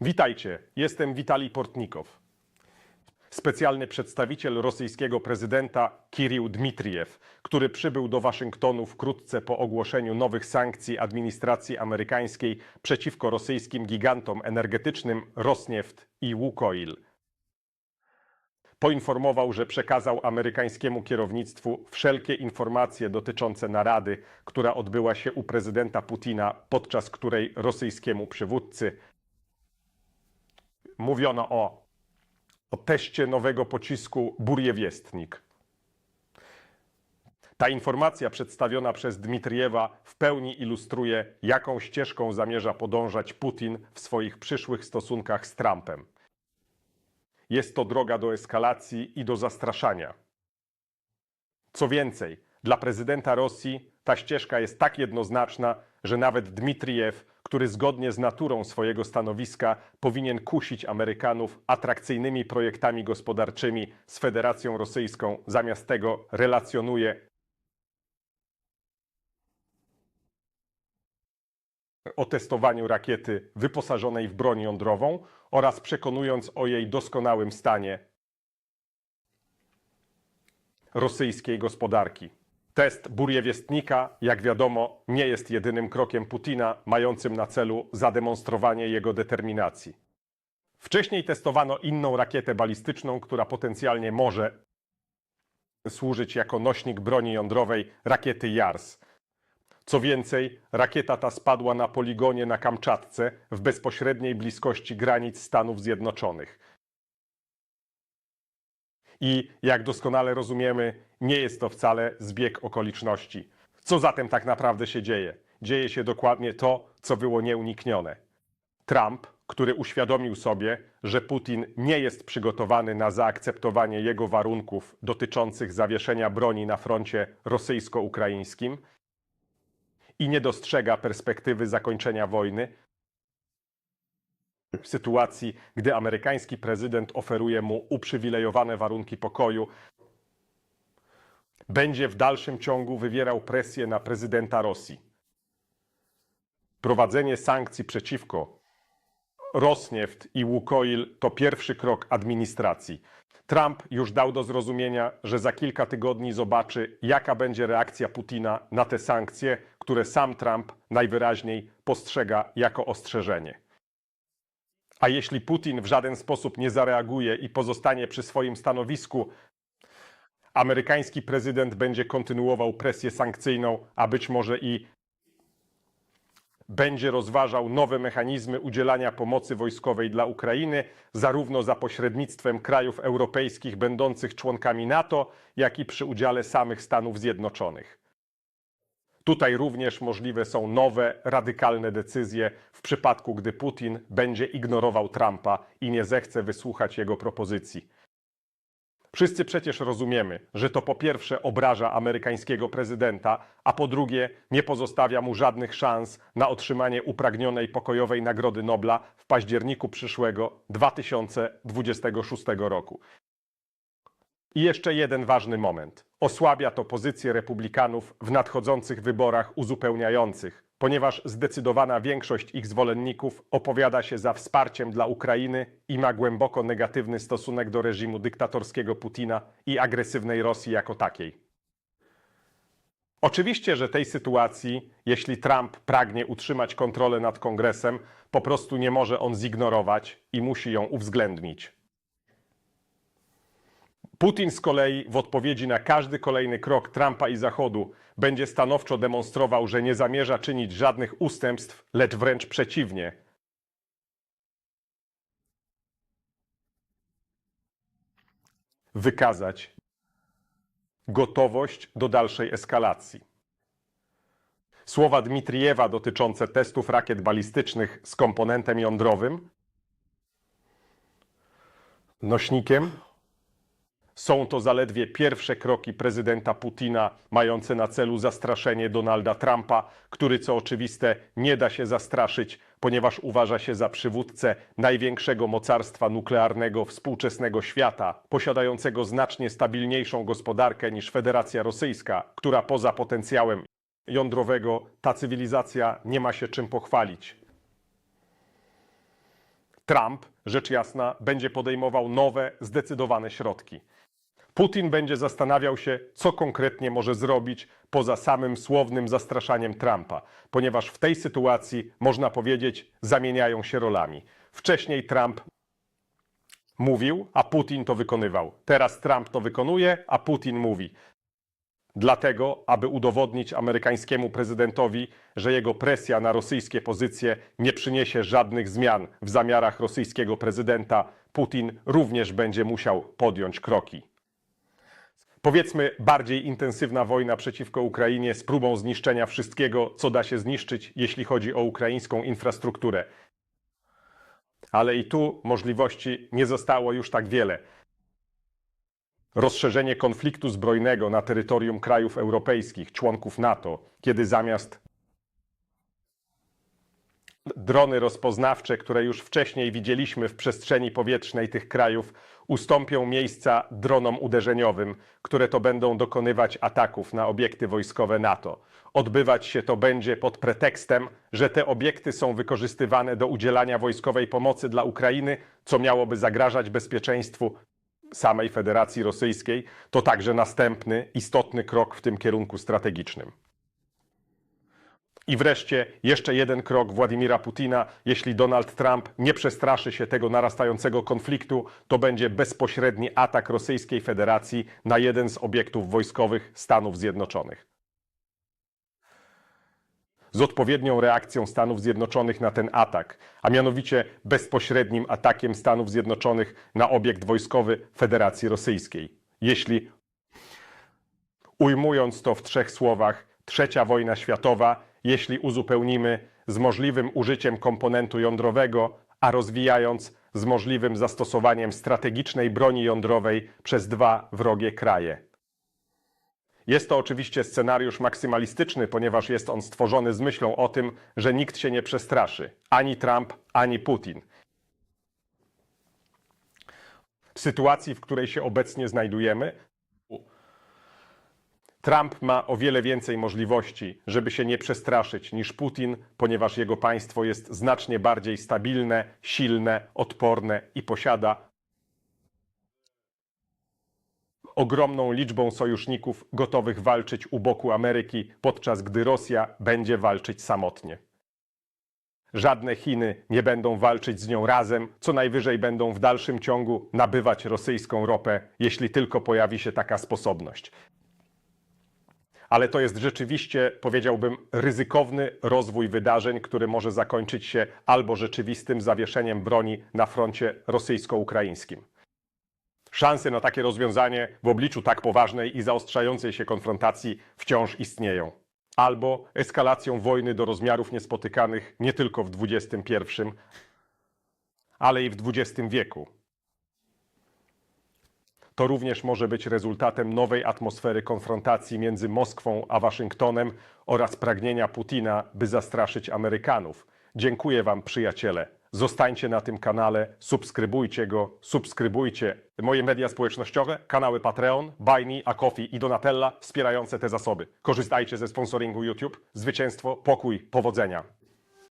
Witajcie, jestem Witalij Portnikow. Specjalny przedstawiciel rosyjskiego prezydenta Kirill Dmitrijew, który przybył do Waszyngtonu wkrótce po ogłoszeniu nowych sankcji administracji amerykańskiej przeciwko rosyjskim gigantom energetycznym Rosneft i Łukoil. Poinformował, że przekazał amerykańskiemu kierownictwu wszelkie informacje dotyczące narady, która odbyła się u prezydenta Putina, podczas której rosyjskiemu przywódcy mówiono o, o teście nowego pocisku Burjewiestnik. Ta informacja przedstawiona przez Dmitrijewa w pełni ilustruje, jaką ścieżką zamierza podążać Putin w swoich przyszłych stosunkach z Trumpem. Jest to droga do eskalacji i do zastraszania. Co więcej, dla prezydenta Rosji ta ścieżka jest tak jednoznaczna, że nawet Dmitrijew, który zgodnie z naturą swojego stanowiska powinien kusić Amerykanów atrakcyjnymi projektami gospodarczymi z Federacją Rosyjską, zamiast tego relacjonuje o testowaniu rakiety wyposażonej w broń jądrową oraz przekonując o jej doskonałym stanie rosyjskiej gospodarki. Test Burjewiestnika, jak wiadomo, nie jest jedynym krokiem Putina mającym na celu zademonstrowanie jego determinacji. Wcześniej testowano inną rakietę balistyczną, która potencjalnie może służyć jako nośnik broni jądrowej rakiety JARS. Co więcej, rakieta ta spadła na poligonie na Kamczatce w bezpośredniej bliskości granic Stanów Zjednoczonych. I jak doskonale rozumiemy, nie jest to wcale zbieg okoliczności. Co zatem tak naprawdę się dzieje? Dzieje się dokładnie to, co było nieuniknione. Trump, który uświadomił sobie, że Putin nie jest przygotowany na zaakceptowanie jego warunków dotyczących zawieszenia broni na froncie rosyjsko-ukraińskim i nie dostrzega perspektywy zakończenia wojny, w sytuacji, gdy amerykański prezydent oferuje mu uprzywilejowane warunki pokoju, będzie w dalszym ciągu wywierał presję na prezydenta Rosji. Prowadzenie sankcji przeciwko Rosneft i Łukoil to pierwszy krok administracji. Trump już dał do zrozumienia, że za kilka tygodni zobaczy, jaka będzie reakcja Putina na te sankcje, które sam Trump najwyraźniej postrzega jako ostrzeżenie. A jeśli Putin w żaden sposób nie zareaguje i pozostanie przy swoim stanowisku, amerykański prezydent będzie kontynuował presję sankcyjną, a być może i będzie rozważał nowe mechanizmy udzielania pomocy wojskowej dla Ukrainy, zarówno za pośrednictwem krajów europejskich będących członkami NATO, jak i przy udziale samych Stanów Zjednoczonych. Tutaj również możliwe są nowe, radykalne decyzje w przypadku, gdy Putin będzie ignorował Trumpa i nie zechce wysłuchać jego propozycji. Wszyscy przecież rozumiemy, że to po pierwsze obraża amerykańskiego prezydenta, a po drugie nie pozostawia mu żadnych szans na otrzymanie upragnionej pokojowej Nagrody Nobla w październiku przyszłego 2026 roku. I jeszcze jeden ważny moment. Osłabia to pozycję republikanów w nadchodzących wyborach uzupełniających, ponieważ zdecydowana większość ich zwolenników opowiada się za wsparciem dla Ukrainy i ma głęboko negatywny stosunek do reżimu dyktatorskiego Putina i agresywnej Rosji jako takiej. Oczywiście, że tej sytuacji, jeśli Trump pragnie utrzymać kontrolę nad kongresem, po prostu nie może on zignorować i musi ją uwzględnić. Putin z kolei w odpowiedzi na każdy kolejny krok Trumpa i Zachodu będzie stanowczo demonstrował, że nie zamierza czynić żadnych ustępstw, lecz wręcz przeciwnie. Wykazać gotowość do dalszej eskalacji. Słowa Dmitrijewa dotyczące testów rakiet balistycznych z komponentem jądrowym, nośnikiem, są to zaledwie pierwsze kroki prezydenta Putina, mające na celu zastraszenie Donalda Trumpa, który, co oczywiste, nie da się zastraszyć, ponieważ uważa się za przywódcę największego mocarstwa nuklearnego współczesnego świata, posiadającego znacznie stabilniejszą gospodarkę niż Federacja Rosyjska, która poza potencjałem jądrowego ta cywilizacja nie ma się czym pochwalić. Trump, rzecz jasna, będzie podejmował nowe, zdecydowane środki. Putin będzie zastanawiał się, co konkretnie może zrobić poza samym słownym zastraszaniem Trumpa, ponieważ w tej sytuacji, można powiedzieć, zamieniają się rolami. Wcześniej Trump mówił, a Putin to wykonywał. Teraz Trump to wykonuje, a Putin mówi. Dlatego, aby udowodnić amerykańskiemu prezydentowi, że jego presja na rosyjskie pozycje nie przyniesie żadnych zmian w zamiarach rosyjskiego prezydenta, Putin również będzie musiał podjąć kroki. Powiedzmy, bardziej intensywna wojna przeciwko Ukrainie z próbą zniszczenia wszystkiego, co da się zniszczyć, jeśli chodzi o ukraińską infrastrukturę. Ale i tu możliwości nie zostało już tak wiele. Rozszerzenie konfliktu zbrojnego na terytorium krajów europejskich, członków NATO, kiedy zamiast drony rozpoznawcze, które już wcześniej widzieliśmy w przestrzeni powietrznej tych krajów, ustąpią miejsca dronom uderzeniowym, które to będą dokonywać ataków na obiekty wojskowe NATO. Odbywać się to będzie pod pretekstem, że te obiekty są wykorzystywane do udzielania wojskowej pomocy dla Ukrainy, co miałoby zagrażać bezpieczeństwu samej Federacji Rosyjskiej. To także następny istotny krok w tym kierunku strategicznym. I wreszcie jeszcze jeden krok Władimira Putina. Jeśli Donald Trump nie przestraszy się tego narastającego konfliktu, to będzie bezpośredni atak Rosyjskiej Federacji na jeden z obiektów wojskowych Stanów Zjednoczonych. Z odpowiednią reakcją Stanów Zjednoczonych na ten atak, a mianowicie bezpośrednim atakiem Stanów Zjednoczonych na obiekt wojskowy Federacji Rosyjskiej. Jeśli ujmując to w trzech słowach, trzecia wojna światowa, jeśli uzupełnimy z możliwym użyciem komponentu jądrowego, a rozwijając z możliwym zastosowaniem strategicznej broni jądrowej przez dwa wrogie kraje. Jest to oczywiście scenariusz maksymalistyczny, ponieważ jest on stworzony z myślą o tym, że nikt się nie przestraszy ani Trump, ani Putin. W sytuacji, w której się obecnie znajdujemy, Trump ma o wiele więcej możliwości, żeby się nie przestraszyć niż Putin, ponieważ jego państwo jest znacznie bardziej stabilne, silne, odporne i posiada ogromną liczbą sojuszników gotowych walczyć u boku Ameryki, podczas gdy Rosja będzie walczyć samotnie. Żadne Chiny nie będą walczyć z nią razem, co najwyżej będą w dalszym ciągu nabywać rosyjską ropę, jeśli tylko pojawi się taka sposobność ale to jest rzeczywiście, powiedziałbym, ryzykowny rozwój wydarzeń, który może zakończyć się albo rzeczywistym zawieszeniem broni na froncie rosyjsko-ukraińskim. Szanse na takie rozwiązanie w obliczu tak poważnej i zaostrzającej się konfrontacji wciąż istnieją. Albo eskalacją wojny do rozmiarów niespotykanych nie tylko w XXI, ale i w XX wieku. To również może być rezultatem nowej atmosfery konfrontacji między Moskwą a Waszyngtonem oraz pragnienia Putina, by zastraszyć Amerykanów. Dziękuję Wam, przyjaciele. Zostańcie na tym kanale, subskrybujcie go, subskrybujcie moje media społecznościowe, kanały Patreon, Bajni, Akofi i Donatella wspierające te zasoby. Korzystajcie ze sponsoringu YouTube. Zwycięstwo, pokój, powodzenia.